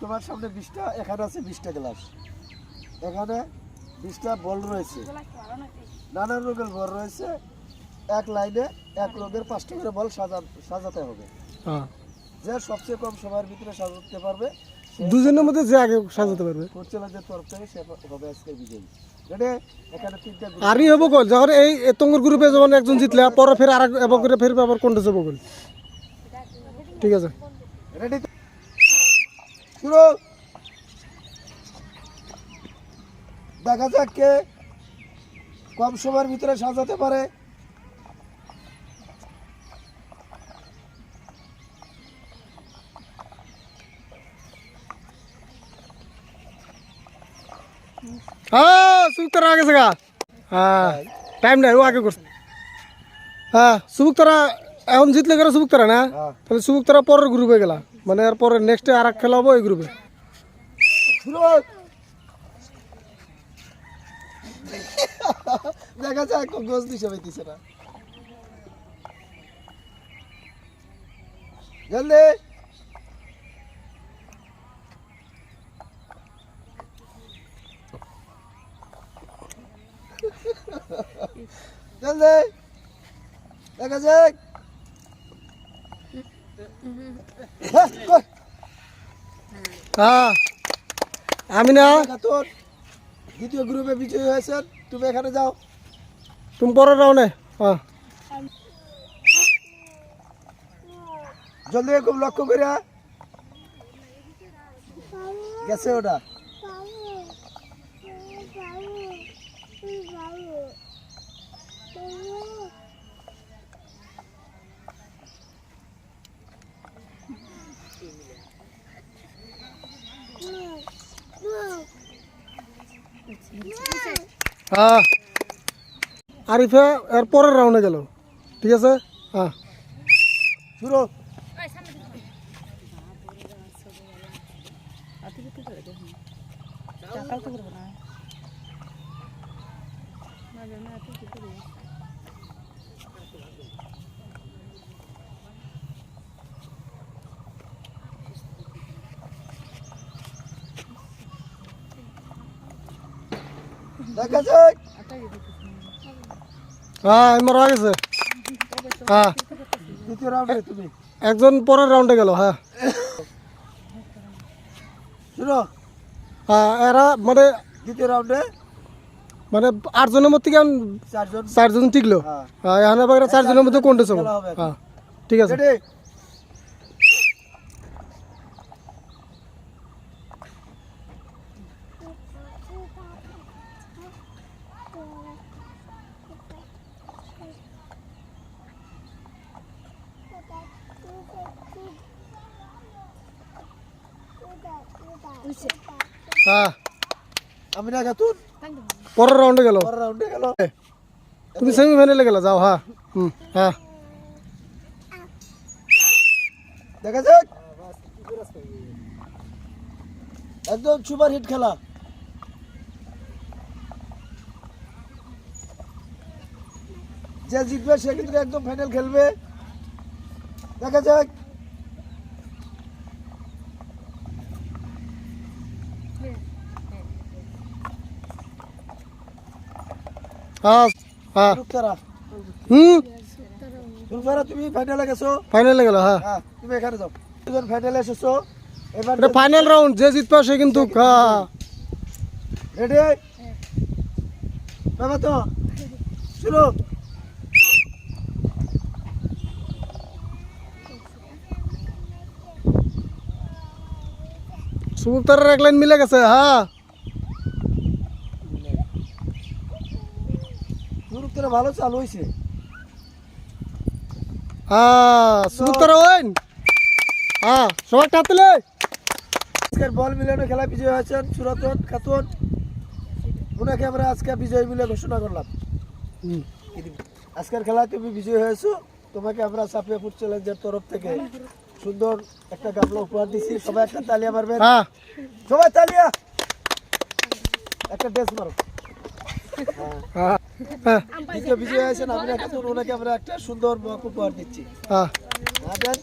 তোমার সামনে বিশটা এখানে আছে বিশটা গ্লাস। এখানে বিশটা বল রয়েছে। নানান রঙের বল রয়েছে। এক লাইনে এক রঙের পাঁচটা করে বল সাজা সাজাতে হবে। হ্যাঁ। যে সবচেয়ে কম সময়ের ভিতরে সাজাতে পারবে দুজনের মধ্যে যে আগে সাজাতে পারবে। পরিচালকদের তরফ থেকে সে হবে আজকে বিজয়ী। আরই হব কল যখন এই তঙ্গুর গ্রুপে যখন একজন জিতলে পরে ফের আর এবং করে ফের আবার কোনটা যাব ঠিক আছে। রেডি শুরু দেখা যাক কে কম সময়ের ভিতরে সাজাতে পারে। হ্যাঁ আগে গা। হ্যাঁ টাইম নাই ও আগে করছে। হ্যাঁ সুবুক তারা এখন জিতলে করে সুবুক তারা না? হ্যাঁ। তাহলে সুবুক তারা পরের গ্রুপে গেলা। মানে এর পরে নেক্সটে আর এক খেলা হব এই গ্রুপে দেখা যাক গোজ দিছে পাইতেছে না। জলদি। জলদি। দেখা যাক। হ্যাঁ, হ্যাঁ আমি না তোর দ্বিতীয় গ্রুপে বিজয়ী হয়েছে তুমি এখানে যাও। তুমি পরের রাউন্ডে হ্যাঁ জলদি খুব লক্ষ্য করে গেছে ওটা। হ্যাঁ। আরিফে এর পরের রাউন্ডে গেল। ঠিক আছে? হ্যাঁ। শুরু। দেখা যাক। হ্যাঁ গেছে হ্যাঁ। দ্বিতীয় রাউন্ডে তুমি। একজন পরের রাউন্ডে গেল হ্যাঁ। শুরু হ্যাঁ এরা মানে দ্বিতীয় রাউন্ডে মানে আটজনের মধ্যে কেমন চারজন। চারজন টিকলো? হ্যাঁ। হ্যাঁ এখানে চারজনের মধ্যে কোনটা। হ্যাঁ ঠিক আছে। হ্যাঁ আমি না খাতুন পরের রাউন্ডে গেল। পরের রাউন্ডে গেল। তুমি সেমিফাইনালে গেলা যাও হ্যাঁ। হুম হ্যাঁ। দেখা যাক। একদম সুপার হিট খেলা। যে জিতবে সে কিন্তু একদম ফাইনাল খেলবে। দেখা যাক। হ্যাঁ হ্যাঁ রূপতারা হুম রূপতারা তুমি ফাইনালে গেছো ফাইনালে গেল হ্যাঁ হ্যাঁ তুমি এখানে যাও দুজন ফাইনালে এসেছ এবার এটা ফাইনাল রাউন্ড যে জিতবে সে কিন্তু হ্যাঁ রেডি বাবা তো শুরু সুবুক্তারের এক লাইন মিলে গেছে হ্যাঁ রূপতারা ভালো চালু হয়েছে হ্যাঁ সুবুক্তার ওইন। হ্যাঁ সবাই টাতলে আজকের বল মিলানো খেলা বিজয় হয়েছেন সুরতন খাতুন ওনাকে আমরা আজকে বিজয় মিলে ঘোষণা করলাম। হুম। আজকের খেলা তুমি বিজয় হয়েছো তোমাকে আমরা সাফিয়া ফুড চ্যালেঞ্জের তরফ থেকে সুন্দর একটা গামলা উপহার দিচ্ছি সবাই একটা তালিয়া মারবেন। হ্যাঁ। সবাই তালিয়া! একটা ড্রেস মারো। হ্যাঁ। দ্বিতীয় বিজয় হয়েছেন আপনার খাতুন ওনাকে আমরা একটা সুন্দর উপহার দিচ্ছি। হ্যাঁ। হ্যাঁ